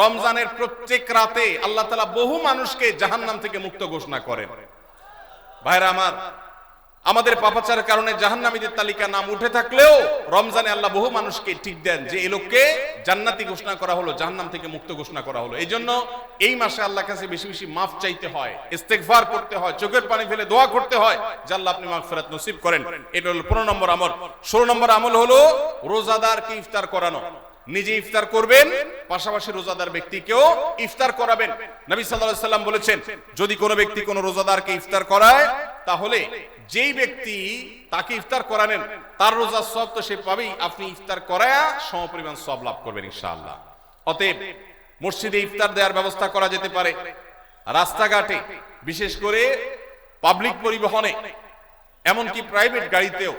রমজানের প্রত্যেক রাতে আল্লাহ তালা বহু মানুষকে জাহান্নাম থেকে মুক্ত ঘোষণা করেন। ভাইরা আমার, আমাদের পাপাচার কারণে জাহান্নামীদের তালিকা নাম উঠে থাকলেও রমজানে আল্লাহ বহু মানুষকে ঠিক দেন যে এই লোককে জান্নাতি ঘোষণা করা হলো, জাহান্নাম থেকে মুক্ত ঘোষণা করা হলো। এই জন্য এই মাসে আল্লাহ কাছে বেশি বেশি মাফ চাইতে হয়, ইস্তেগফার করতে হয়, চোখের পানি ফেলে দোয়া করতে হয়, যে আল্লাহ আপনি মাগফিরাত নসিব করেন। এটা হলো পনেরো নম্বর আমল। ষোলো নম্বর আমল হলো রোজাদারকে ইফতার করানো। নিজে ইফতার করবেন, পাশাপাশি রোজাদার ব্যক্তিকেও ইফতার করাবেন। নবী আলাইহি সাল্লাম বলেছেন, যদি কোনো ব্যক্তি কোনো রোজাদারকে ইফতার করায়, তাহলে যেই ব্যক্তি তাকে ইফতার করানেন তার রোজার সব তো সে পাবেই। আপনি ইফতার করায়া সমপরিমাণ সব লাভ করবেন ইনশাআল্লাহ। অতএব মসজিদে ইফতার দেওয়ার ব্যবস্থা করা যেতে পারে। রাস্তাঘাটে, বিশেষ করে পাবলিক পরিবহনে, এমনকি প্রাইভেট গাড়িতেও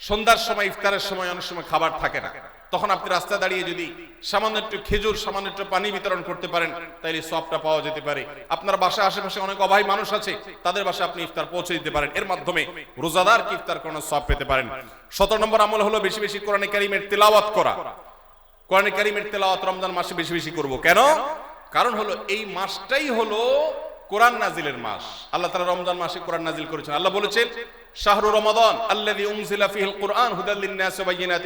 সন্ধ্যার সময়, ইফতারের সময় অনেক সময় খাবার থাকে না। তখন আপনি রাস্তা দাঁড়িয়ে যদি সামান্য একটু খেজুর, সামান্য একটু পানি বিতরণ করতে পারেন তাহলে সবটা পাওয়া যেতে পারে। আপনার বাসায় আশেপাশে অনেক অভাবী মানুষ আছে, তাদের বাসায় আপনি ইফতার পৌঁছে দিতে পারেন। এর মাধ্যমে রোজাদার কি ইফতার করানোর সব পেতে পারেন। সতেরো নম্বর আমল হলো বেশি বেশি কোরআনে কারিমের তেলাওয়াত করা। কোরআনে কারিমের তেলাওয়াত রমজান মাসে বেশি বেশি করব। কেন? কারণ হলো এই মাসটাই হলো কোরআন নাজিলের মাস। আল্লাহ তাআলা রমজান মাসে কোরআন নাজিল করেছেন। আল্লাহ বলেছেন শাহরু রমাদান ফিহিল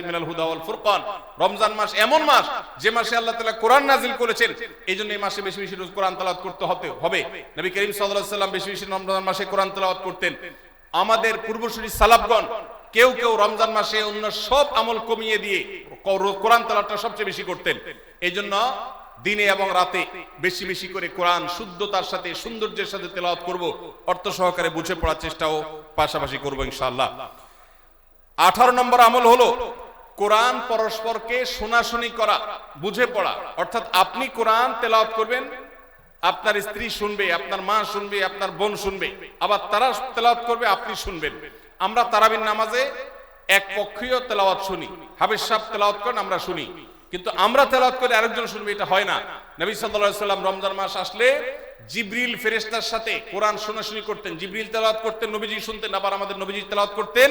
মিনাল হুদা ওয়াল ফুরকান। রমজান মাস এমন মাস যে মাসে আল্লাহ তাআলা কোরআন করেছেন, এইজন্য এই মাসে বেশি বেশি রোজ কোরআন তেলাওয়াত করতে হতে হবে। নবী করিম সাল্লাল্লাহু আলাইহি বেশি বেশি রমজান মাসে কোরআন তেলাওয়াত করতেন। আমাদের পূর্বসূরি সালাফগণ কেউ কেউ রমজান মাসে অন্য সব আমল কমিয়ে দিয়ে কোরআন তেলাওয়াতটা সবচেয়ে বেশি করতেন। এই জন্য দিনে এবং রাতে বেশি বেশি করে কোরআন শুদ্ধতার সাথে, সৌন্দর্যের সাথে তেলাওয়াত করব। অর্থ সহকারে বুঝে পড়ার চেষ্টাও পাশাপাশি করব ইনশাআল্লাহ। আঠারো নম্বর আমল হলো কোরআন পরস্পরকে শোনাশুনি করা, বুঝে পড়া। অর্থাৎ আপনি কোরআন তেলাওয়াত করবেন, আপনার স্ত্রী শুনবে, আপনার মা শুনবে, আপনার বোন শুনবে, আবার তারা তেলাওয়াত করবে, আপনি শুনবেন। আমরা তারাবির নামাজে এক পক্ষীয় তেলাওয়াত শুনি হাবিজ সাহেব তেলাওয়াত করেন, আমরা শুনি। কিন্তু আমরা তেলাওয়াত করে আরেকজন শুনবে, এটা হয় না। নবী সাল্লাল্লাহু আলাইহি সাল্লাম রমজান মাস আসলে জিবরিল ফেরেস্তার সাথে কোরআন শোনাশুনি করতেন, জিব্রিল তেলাওয়াত করতেন, নবীজি শুনতেন, আবার আমাদের নবীজি তেলাওয়াত করতেন,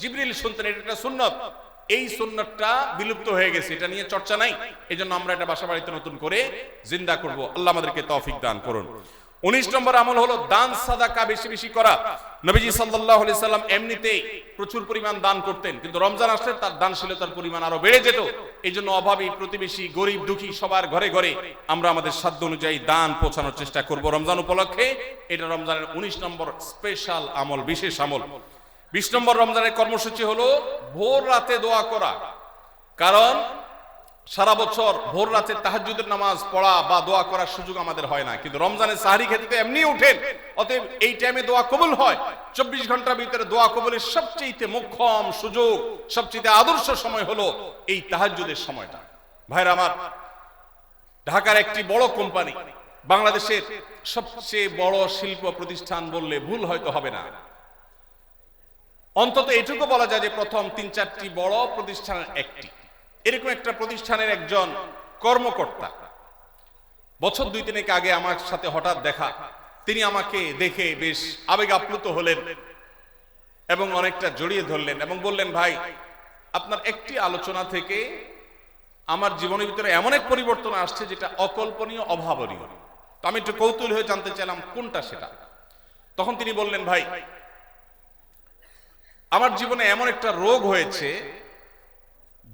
জিব্রিল শুনতেন, এটা একটা সুন্নত। এই সুন্নতটা বিলুপ্ত হয়ে গেছে, এটা নিয়ে চর্চা নাই। এজন্য আমরা এটা বাসা বাড়িতে নতুন করে জিন্দা করব। আল্লাহ আমাদেরকে তৌফিক দান করুন। উনিশ নম্বর আমল হলো দান সাদাকা বেশি বেশি করা। নবীজি আলাইহি সাল্লাম এমনিতেই প্রচুর পরিমাণ দান করতেন, কিন্তু রমজান আসলে তার দানশীলতার পরিমাণ আরও বেড়ে যেত। এই জন্য অভাবী প্রতিবেশী, গরিব দুঃখী সবার ঘরে ঘরে আমরা আমাদের সাধ্য অনুযায়ী দান পৌঁছানোর চেষ্টা করব রমজান উপলক্ষে। এটা রমজানের উনিশ নম্বর স্পেশাল আমল, বিশেষ আমল। বিশ নম্বর রমজানের কর্মসূচি হলো ভোর রাতে দোয়া করা। কারণ সারা বছর ভোর রাতে তাহাজ্জুদের নামাজ পড়া বা দোয়া করার সুযোগ আমাদের হয় না। কিন্তু রমজানের সাহারি খেতে এমনি উঠেন অতএব এই টাইমে দোয়া কবুল হয়। চব্বিশ ঘণ্টার ভিতরে দোয়া কবুলের সবচেয়ে মোক্ষম সুযোগ সবচেয়ে আদর্শ সময় হলো এই তাহাজ্জুদের সময়টা। ভাইরা আমার, ঢাকার একটি বড় কোম্পানি, বাংলাদেশের সবচেয়ে বড় শিল্প প্রতিষ্ঠান বললে ভুল হয়তো হবে না। অন্তত এটুকু বলা যায় যে প্রথম তিন চারটি বড় প্রতিষ্ঠানের একটি। এরকম একটা প্রতিষ্ঠানের একজন কর্মকর্তা। বছর দুই তিনেক আগে আমার সাথে হঠাৎ দেখা। তিনি আমাকে দেখে বেশ আবেগ আপ্লুত হলেন এবং অনেকটা জড়িয়ে ধরলেন এবং বললেন, ভাই, আপনার একটি আলোচনা থেকে আমার জীবনের ভিতরে এমন এক পরিবর্তন আসছে যেটা অকল্পনীয়, অভাবনীয়। তো আমি একটু কৌতূহল হয়ে জানতে চাইলাম, কোনটা সেটা? তখন তিনি বললেন, ভাই, আমার জীবনে এমন একটা রোগ হয়েছে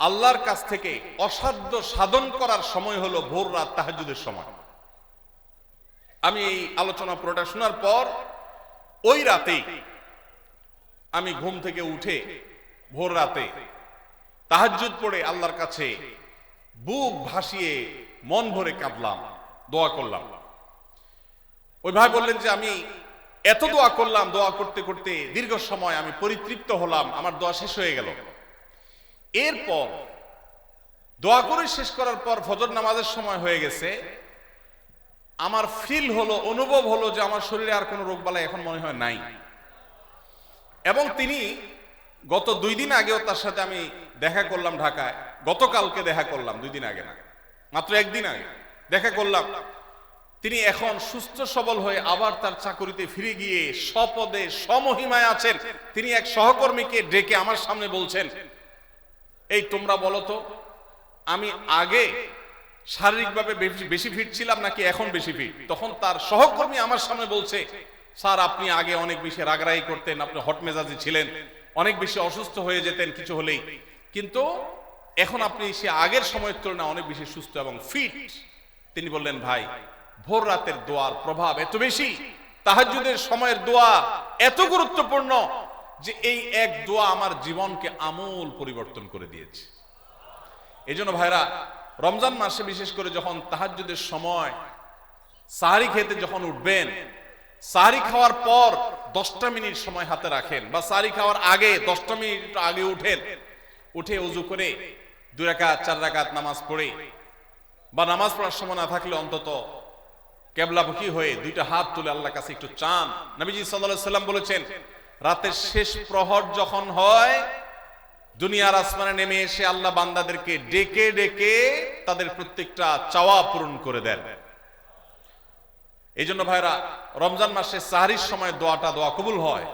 আল্লাহর কাছ থেকে অসাধ্য সাধন করার সময় হলো ভোর রাত তাহাজুদের সময়। আমি এই আলোচনা পুরোটা শোনার পর ওই রাতেই আমি ঘুম থেকে উঠে ভোর রাতে তাহাজ্জুদ পড়ে আল্লাহর কাছে বুক ভাসিয়ে মন ভরে কাঁদলাম, দোয়া করলাম। ওই ভাই বললেন যে, আমি এত দোয়া করলাম, দোয়া করতে করতে দীর্ঘ সময় আমি পরিতৃপ্ত হলাম, আমার দোয়া শেষ হয়ে গেল। এরপর দোয়া করে শেষ করার পর ফজর নামাজের সময় হয়ে গেছে। আমার ফিল হলো, অনুভব হলো যে আমার শরীরে আর কোনো রোগ বালাই এখন মনে হয় নাই। এবং তিনি গত দুই দিন আগেও তার সাথে আমি দেখা করলাম ঢাকায়। গতকালকে দেখা করলাম, দুই দিন আগে না। মাত্র একদিন আগে দেখা করলাম। তিনি এখন সুস্থ সবল হয়ে আবার তার চাকরিতে ফিরে গিয়ে স্বপদে সমহিমায় আছেন। তিনি এক সহকর্মীকে ডেকে আমার সামনে বলছেন এই তোমরা বলো তো, আমি আগে শারীরিকভাবে বেশি- ফিট ছিলাম নাকি এখন বেশি ফিট তখন তার সহকর্মী আমার সামনে বলছে, স্যার, আপনি আগে অনেক বেশি রাগরাই করতেন, আপনি হট মেজাজে ছিলেন, অনেক বেশি অসুস্থ হয়ে যেতেন, কিছু হলেই। কিন্তু এখন আপনি সে আগের সময়ের তুলনায় অনেক বেশি সুস্থ এবং ফিট তিনি বললেন, ভাই, ভোর রাতের দোয়ার প্রভাব এত বেশি, তাহাজ্জুদের সময়ের দোয়া এত গুরুত্বপূর্ণ যে এই এক দোয়া আমার জীবনকে আমূল পরিবর্তন করে দিয়েছে। এই জন্য ভাইরা, রমজান মাসে বিশেষ করে যখন তাহাজ্জুদের সময় সাহারি খেতে যখন উঠবেন, সাহারি খাওয়ার পর দশটা মিনিট সময় হাতে রাখেন বা সাহারি খাওয়ার আগে দশটা মিনিট আগে উঠেন, উঠে উজু করে দু রাকাত, চার রাকাত নামাজ পড়ে বা নামাজ পড়ার সময় না থাকলে অন্তত কেবলা কেবলামুখী হয়ে দুইটা হাত তুলে আল্লাহ কাছে একটু চান। নবীজি সাল্লাল্লাহু সাল্লাম বলেছেন রাতের শেষ প্রহর যখন হয়, দুনিয়ার আসমানে নেমে এসে আল্লাহ বান্দাদেরকে ডেকে ডেকে তাদের প্রত্যেকটা চাওয়া পূরণ করে দেন। এই জন্য ভাইরা, রমজান মাসে সাহারির সময় দোয়াটা দোয়া কবুল হয়।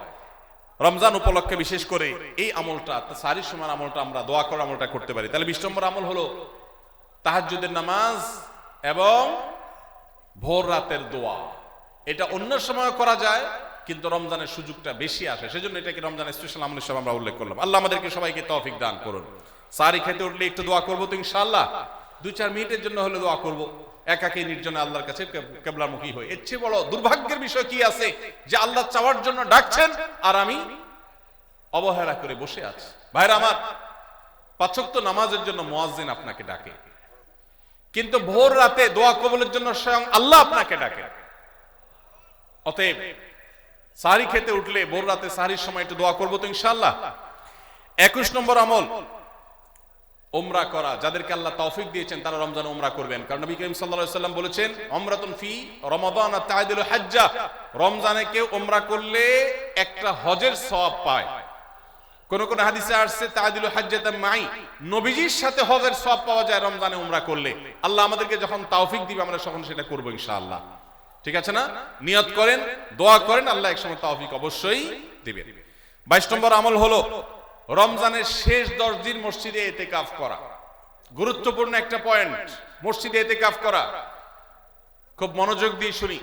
রমজান উপলক্ষে বিশেষ করে এই আমলটা সাহারির সময় আমলটা আমরা দোয়া করার আমলটা করতে পারি। তাহলে বিশ নম্বর আমল হলো তাহাজ্জুদের নামাজ এবং ভোর রাতের দোয়া। এটা অন্য সময় করা যায় কিন্তু রমজানের সুযোগটা বেশি আসে। সেজন্য এটাকে রমজানের স্পেশাল আমল হিসেবে আমরা উল্লেখ করলাম। আল্লাহ আমাদেরকে সবাইকে তৌফিক দান করুন। সারি খেতে উঠলে একটু দোয়া করব তো ইনশাআল্লাহ। দুই চার মিনিটের জন্য হলে দোয়া করব। একাকে নির্জনে আল্লাহর কাছে কেব- কেবলামুখী হয়ে এর চেয়ে বড় দুর্ভাগ্যের বিষয় কি আছে? যে আল্লাহ চাওয়ার জন্য ডাকছেন আর আমি অবহেলা করে বসে আছি। ভাইরা আমার, পাচক্ত নামাজের জন্য মুয়াজ্জিন আপনাকে ডাকে। কিন্তু ভোর রাতে দোয়া কবলের জন্য স্বয়ং আল্লাহ আপনাকে ডাকে। অতএব সারি খেতে উঠলে ভোর রাতে সারির সময় একটু দোয়া করব তো ইনশাল্লাহ একুশ নম্বর আমল। ওমরা করা, যাদেরকে আল্লাহ তৌফিক দিয়েছেন তারা রমজান ওমরা করবেন। কারণ নবী করিম সাল্লাল্লাহু সাল্লাম বলেছেন, ওমরাতুন ফি রমাদান তাইদুল হাজ্জা। রমজানে কেউ ওমরা করলে একটা হজের সওয়াব পায়। কোন কোন হাদিসে আসছে তাদিলু হাজ্জাত মাই। নবীজির সাথে হজের সব পাওয়া যায় রমজানে উমরা করলে। আল্লাহ আমাদেরকে যখন তৌফিক দিবে, আমরা তখন সেটা করব ইনশাআল্লাহ। ঠিক আছে না? নিয়ত করেন, দোয়া করেন, আল্লাহ একসময় তৌফিক অবশ্যই দিবেন। 22 নম্বর আমল হলো রমজানের শেষ 10 দিন মসজিদে ইতিকাফ করা। গুরুত্বপূর্ণ একটা পয়েন্ট মসজিদে এতে কাফ করা। খুব মনোযোগ দিয়ে শুনি।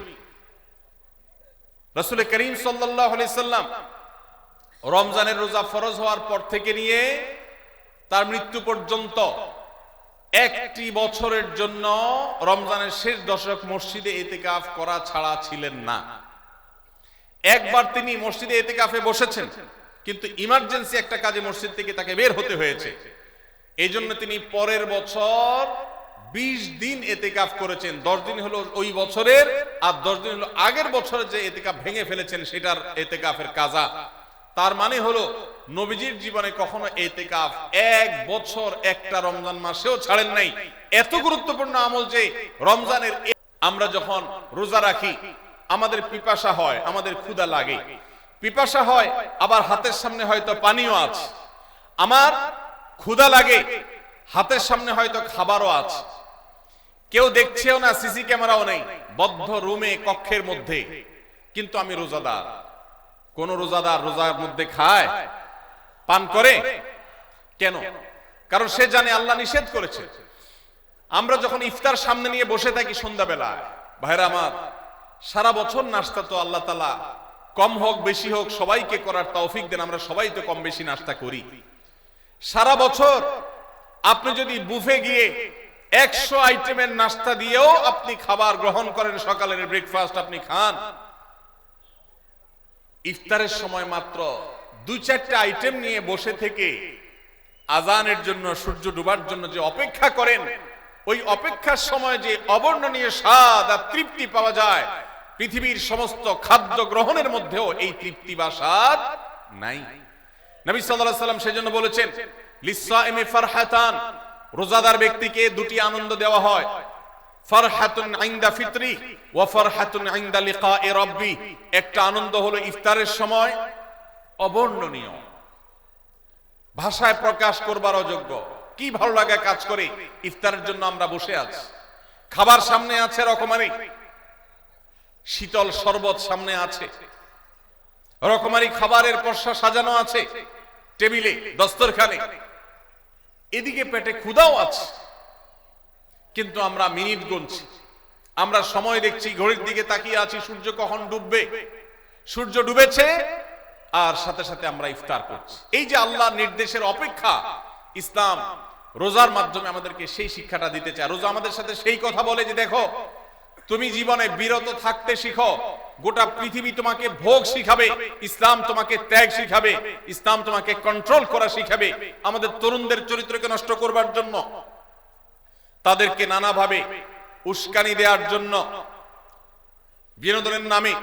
রাসূল করিম সাল্লাম রমজানের রোজা ফরজ হওয়ার পর থেকে নিয়ে তার মৃত্যু পর্যন্ত একটি বছরের জন্য রমজানের শেষ দশক মসজিদে এতেকাফ করা ছাড়া ছিলেন না। একবার তিনি মসজিদে এতেকাফে বসেছেন, কিন্তু ইমার্জেন্সি একটা কাজে মসজিদ থেকে তাকে বের হতে হয়েছে। এই জন্য তিনি পরের বছর বিশ দিন এতেকাফ করেছেন। দশ দিন হলো ওই বছরের, আর দশ দিন হলো আগের বছরের যে এতেকাফ ভেঙে ফেলেছেন, সেটার এতেকাফের কাজা। তার মানে হলো নবীজির জীবনে কখনো এতেকাফ এক বছর একটা রমজান মাসেও ছাড়েন নাই। এত গুরুত্বপূর্ণ আমল যে রমজানের আমরা যখন রোজা রাখি, আমাদের পিপাসা হয়, আমাদের ক্ষুধা লাগে। পিপাসা হয়, আবার হাতের সামনে হয়তো পানিও আছে। আমার ক্ষুধা লাগে, হাতের সামনে হয়তো খাবারও আছে। কেউ দেখছেও না, সিসি ক্যামেরাও নেই, বদ্ধ রুমে, কক্ষের মধ্যে। কিন্তু আমি রোজাদার। কোন রোজাদার রোজার মধ্যে খায়? পান করে? কেন? কারণ সে জানে আল্লাহ নিষেধ করেছে। আমরা যখন ইফতার সামনে নিয়ে বসে থাকি সন্ধ্যাবেলা ভাইরা আমার সারা বছর নাস্তা তো আল্লাহ তালা কম হোক বেশি হোক সবাইকে করার তৌফিক দেন আমরা সবাই তো কম বেশি নাস্তা করি। সারা বছর আপনি যদি বুফে গিয়ে একশো আইটেমের নাস্তা দিয়েও আপনি খাবার গ্রহণ করেন সকালের ব্রেকফাস্ট আপনি খান ইফতারের সময় মাত্র দুই চারটে আইটেম নিয়ে বসে থেকে আজানের জন্য, সূর্য ডুবার জন্য যে অপেক্ষা করেন, ওই অপেক্ষার সময় যে অবর্ণনীয় স্বাদ আর তৃপ্তি পাওয়া যায়, পৃথিবীর সমস্ত খাদ্য গ্রহণের মধ্যেও এই তৃপ্তি বা স্বাদ নাই। নবী সাল্লাল্লাহু সাল্লাম সেজন্য বলেছেন লিসাইমি ফারহাতান রোজাদার ব্যক্তিকে দুটি আনন্দ দেওয়া হয়। ফারহাতুন ইনদা ফিতরি ওয়া ফারহাতুন ইনদা লিকাই রাব্বি। একটা আনন্দ হলো ইফতারের সময় অবর্ণনীয়। ভাষায় প্রকাশ করবার অযোগ্য। কি ভালো লাগা কাজ করে? ইফতারের জন্য আমরা বসে আছি। খাবার সামনে আছে রকমারি। শীতল শরবত সামনে আছে। রকমারি খাবারের পর্ষা সাজানো আছে। টেবিলে, দস্তরখানে। এদিকে পেটে ক্ষুদাও আছে। কিন্তু আমরা মিনিট গুনছি। আমরা সময় দেখছি, ঘড়ির দিকে তাকিয়ে আছি, সূর্য কখন ডুববে? সূর্য ডুবেছে? আর সাথে সাথে আমরা ইফতার করছি। এই যে আল্লাহর নির্দেশের অপেক্ষা, ইসলাম রোজার মাধ্যমে আমাদেরকে সেই শিক্ষাটা দিতে চায়। রোজা আমাদের সাথে সেই কথা বলে যে, দেখো, তুমি জীবনে বিরত থাকতে শিখো, গোটা পৃথিবী তোমাকে ভোগ শিখাবে, ইসলাম তোমাকে ত্যাগ শিখাবে, ইসলাম তোমাকে কন্ট্রোল করা শিখাবে। আমাদের তরুণদের চরিত্রকে নষ্ট করবার জন্য, তাদেরকে নানাভাবে উস্কানি দেওয়ার জন্য, বিনোদনের নামে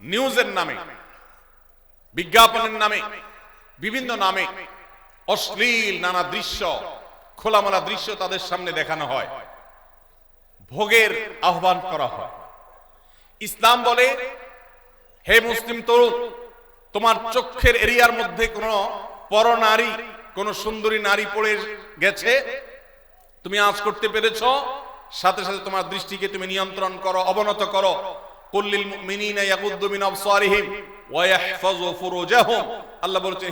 নিউজের নামে বিজ্ঞাপনের নামে, বিভিন্ন নামে অশ্লীল নানা দৃশ্য, খোলামেলা দৃশ্য তাদের সামনে দেখানো হয়। ভোগের আহ্বান করা হয়। ইসলাম বলে, হে মুসলিম তরুণ, তোমার চক্ষের এরিয়ার মধ্যে কোন পরনারী কোন সুন্দরী নারী পড়ে গেছে? তুমি আজ করতে পেরেছ? সাথে সাথে তোমার দৃষ্টিকে তুমি নিয়ন্ত্রণ করো, অবনত করো। কুল্লিল মিন আবসারিহিম। ইয়াহফাযু ফুরুজাহুম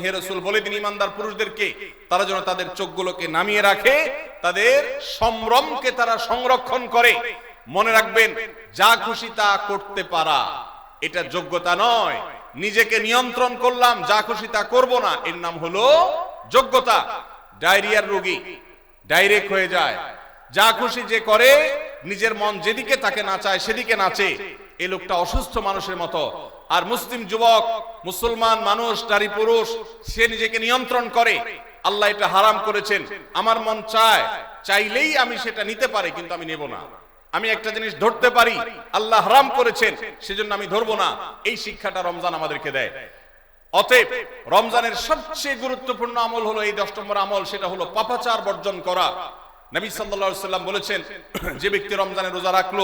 হে রাসূল ইমানদার পুরুষদেরকে, তারা যেন তাদের চোখগুলোকে নামিয়ে রাখে, তাদের সম্ভ্রমকে তারা সংরক্ষণ করে। মনে রাখবেন, যা খুশি তা করতে পারা। এটা যোগ্যতা নয়। নিজেকে নিয়ন্ত্রণ করলাম, যা খুশি তা করব না। এর নাম হলো যোগ্যতা। ডায়রিয়ার রোগী ডাইরেক্ট হয়ে যায়। যা খুশি যে করে, নিজের মন যেদিকে তাকে নাচায় সেদিকে নাচে। এই লোকটা অসুস্থ মানুষের মতো। আর মুসলিম যুবক, মুসলমান মানুষ, নারী, পুরুষ, সে নিজেকে নিয়ন্ত্রণ করে। আল্লাহ এটা হারাম করেছেন। আমার মন চায়, চাইলেই আমি সেটা নিতে পারি, কিন্তু আমি নেব না। আমি একটা জিনিস ধরতে পারি, আল্লাহ হারাম করেছেন, সেজন্য আমি ধরবো না। এই শিক্ষাটা রমজান আমাদেরকে দেয়। অতএব, রমজানের সবচেয়ে গুরুত্বপূর্ণ আমল হলো এই দশ নম্বর আমল, সেটা হলো পাপাচার বর্জন করা। নবী সাল্লাল্লাহু সাল্লাম বলেছেন, যে ব্যক্তি রমজানের রোজা রাখল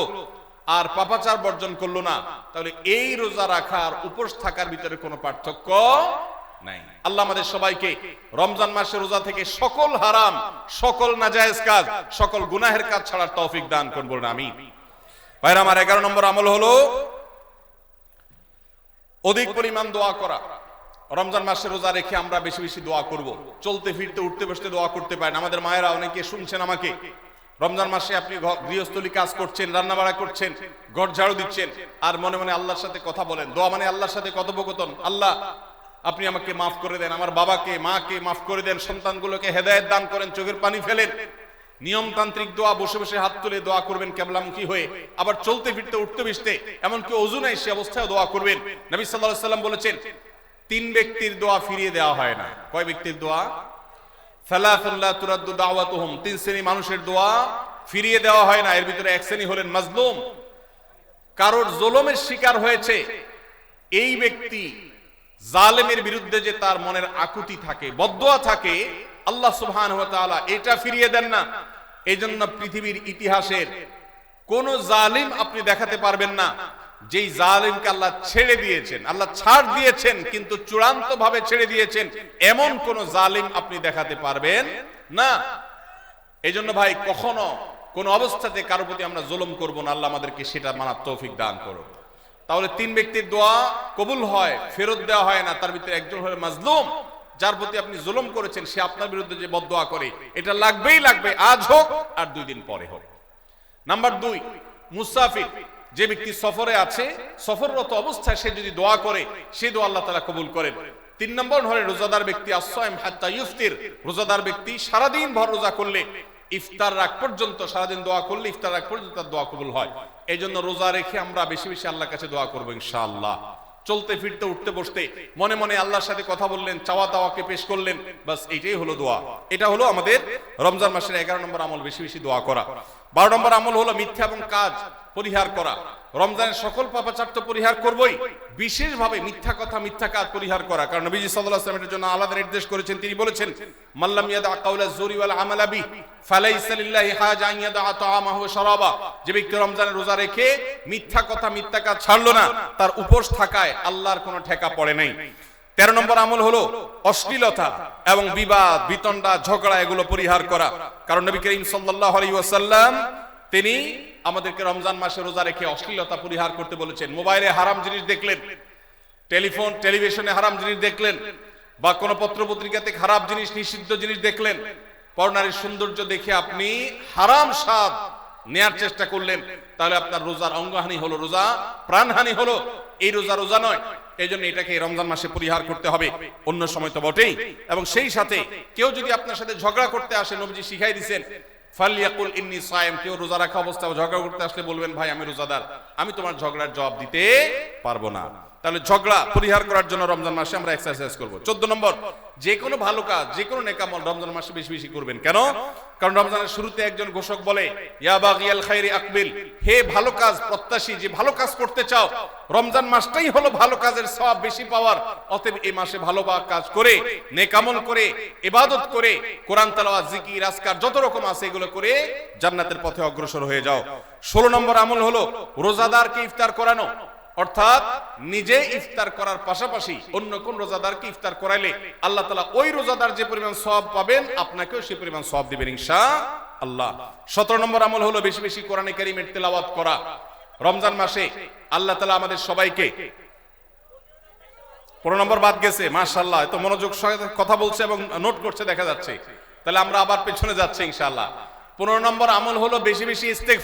আর পাপাচার বর্জন করল না, তাহলে এই রোজা রাখার উপোস থাকার ভিতরে কোনো পার্থক্য নাই। আল্লাহ আমাদের সবাইকে রমজান মাসের রোজা থেকে সকল হারাম, সকল নাজায়েজ কাজ, সকল গুনাহের কাজ ছাড়ার তৌফিক দান করুন, বলুন আমি ভাইরা, আমার এগারো নম্বর আমল হলো অধিক পরিমাণ দোয়া করা। রমজান মাসে রোজা রেখে আমরা বেশি বেশি দোয়া করব। চলতে ফিরতে, উঠতে বসতে দোয়া করতে পারেন। আমাদের মায়েরা অনেকে শুনছেন আমাকে রমজান মাসে আপনি গৃহস্থলী কাজ করছেন রান্না বাড়া করছেন, ঘর ঝাড়ু দিচ্ছেন, আর মনে মনে আল্লাহর সাথে কথা বলেন। দোয়া মানে আল্লাহর সাথে কথোপকথন। আল্লাহ, আপনি আমাকে মাফ করে দেন, আমার বাবাকে, মাকে মাফ করে দেন, সন্তানগুলোকে হেদায়েত দান করেন, চোখের পানি ফেলেন। নিয়মতান্ত্রিক দোয়া, বসে বসে হাত তুলে দোয়া করবেন কেবলামুখী হয়ে। আবার চলতে ফিরতে, উঠতে বসতে, এমনকি অজু নাই, সে অবস্থায় দোয়া করবেন। নবী আলাইহি সাল্লাম বলেছেন, তিন ব্যক্তির দোয়া ফিরিয়ে দেওয়া হয় না। কয় ব্যক্তির দোয়া? ফালাফুল্লাহ তুরাদ্দু দাওয়াতুহুম। তিন শ্রেণি মানুষের দোয়া ফিরিয়ে দেওয়া হয় না। এর ভিতরে এক শ্রেণি হলেন মাজলুম। কারোর জোলমের শিকার হয়েছে, এই ব্যক্তি জালেমের বিরুদ্ধে যে তার মনের আকুতি থাকে, বদোয়া থাকে, আল্লাহ তাআলা এটা ফিরিয়ে দেন না। এজন্য পৃথিবীর ইতিহাসের কোন জালিম আপনি দেখাতে পারবেন না। যেই জালিমকে আল্লাহ ছেড়ে দিয়েছেন, আল্লাহ ছাড় দিয়েছেন, কিন্তু চূড়ান্ত ভাবে ছেড়ে দিয়েছেন, এমন কোন জালিম আপনি দেখাতে পারবেন না। এই জন্য ভাই, কখনো কোন অবস্থাতে কারও প্রতি আমরা জুলুম করব না, আল্লাহ আমাদেরকে সেটা মানার তৌফিক দান করুন তাহলে তিন ব্যক্তির দোয়া কবুল হয়, ফেরত দেওয়া হয় না, তার ভিতরে একজন হলো মাজলুম, যার প্রতি আপনি জুলুম করেছেন, সে আপনার বিরুদ্ধে যে বদদোয়া করে, এটা লাগবেই লাগবে, আজ হোক আর দুই দিন পরে হোক। নাম্বার দুই, মুসাফির। যে ব্যক্তি সফরে আছে, সফররত অবস্থায় সে যদি দোয়া করে, সে দোয়া আল্লাহ তালা কবুল করেন। তিন নম্বর হলে রোজাদার ব্যক্তি আসসাইম হাত্তা ইফতির রোজাদার ব্যক্তি সারাদিন ভর রোজা করলে, ইফতার রাখ পর্যন্ত, সারাদিন দোয়া করলে ইফতার রাখ পর্যন্ত তার দোয়া কবুল হয়। এই জন্য রোজা রেখে আমরা বেশি বেশি আল্লাহর কাছে দোয়া করব ইনশাআল্লাহ। চলতে ফিরতে উঠতে বসতে, মনে মনে আল্লাহর সাথে কথা বললেন, চাওয়া দাওয়াকে পেশ করলেন বাস এটাই হলো দোয়া। এটা হলো আমাদের রমজান মাসের এগারো নম্বর আমল, বেশি বেশি দোয়া করা। বারো নম্বর আমল হলো মিথ্যা এবং কাজ। পরিহার করা। রমজানের সকল পাপাচার তো পরিহার করবই। বিশেষভাবে মিথ্যা কথা, মিথ্যা কাজ পরিহার করা। কারণ নবীজি সাল্লাল্লাহু আলাইহি জন্য আলাদা নির্দেশ করেছেন। তিনি বলেছেন মাল্লাম ইয়াদা কাউলা জুরি ওয়াল আমালা বি ফালাইসা লিল্লাহি হাজা ইয়াদা তাআমাহু শারাবা। যে ব্যক্তি রমজানের রোজা রেখে মিথ্যা কথা, মিথ্যা কাজ ছাড়লো না, তার উপোস থাকায় আল্লাহর কোনো ঠেকা পড়ে নাই। তেরো নম্বর আমল হলো অশ্লীলতা এবং বিবাদ, বিতণ্ডা, ঝগড়া, এগুলো পরিহার করা। কারণ নবী করিম সাল্লাল্লাহু আলাইহি ওয়াসাল্লাম তিনি আমাদেরকে রমজান মাসে রোজা রেখে অশ্লীলতা পরিহার করতে বলেছেন। মোবাইলে হারাম জিনিস দেখলেন, টেলিফোন, টেলিভিশনে হারাম জিনিস দেখলেন, বা কোন পত্র পত্রিকাতে খারাপ জিনিস, নিষিদ্ধ জিনিস দেখলেন। পর্ণারীর সৌন্দর্য দেখে আপনি হারাম স্বাদ নেয়ার চেষ্টা করলেন। তাহলে আপনার রোজার অঙ্গহানি হলো রোজা, প্রাণহানি হলো এই রোজা রোজা নয়। এই জন্য এটাকে রমজান মাসে পরিহার করতে হবে। অন্য সময় তো বটেই। এবং সেই সাথে কেউ যদি আপনার সাথে ঝগড়া করতে আসে, নবীজি শিখাই দিছেন ফালিয়াকুল ইন্নি সায়েম, কেউ রোজা রাখা অবস্থায় ঝগড়া করতে আসলে বলবেন, ভাই, আমি রোজাদার, আমি তোমার ঝগড়ার জবাব দিতে পারব না। তাহলে ঝগড়া পরিহার করার জন্য রমজান মাসে আমরা এক্সারসাইজ করব। চোদ্দ নম্বর, যে কোনো ভালো কাজ, যে কোনো নেকামল রমজান মাসে বেশি বেশি করবেন। কেন? কারণ রমজানের শুরুতে একজন ঘোষক বলে আকবিল হে ভালো কাজ, প্রত্যাশী, যে ভালো কাজ করতে চাও, রমজান মাসটাই হলো ভালো কাজের সওয়াব বেশি পাওয়ার। অতএব এই মাসে ভালো কাজ করে, নেকামল করে, ইবাদত করে, কোরআন তেলাওয়াত, জিকির, আজকার, যত রকম আছে এগুলো করে জান্নাতের পথে অগ্রসর হয়ে যাও। ষোলো নম্বর আমল হলো, রোজাদারকে ইফতার করানো। অর্থাৎ নিজে ইফতার করার পাশাপাশি অন্য কোন রোজাদারকে ইফতার করাইলে আল্লাহ তালা ওই রোজাদার যে পরিমাণ সব পাবেন, আপনাকেও সে পরিমাণ সব দিবেন ইনশা আল্লাহ সতেরো নম্বর আমল হলো বেশি বেশি কোরআনে কারিমের তেলাওয়াত করা। রমজান মাসে আল্লাহ তালা আমাদের সবাইকে পনেরো নম্বর বাদ গেছে মাশাল্লাহ এত মনোযোগ কথা বলছে এবং নোট করছে, দেখা যাচ্ছে। তাহলে আমরা আবার পেছনে যাচ্ছি ইনশাআল্লাহ। পনেরো নম্বর আমল হলো বেশি বেশি ইস্তেগফার।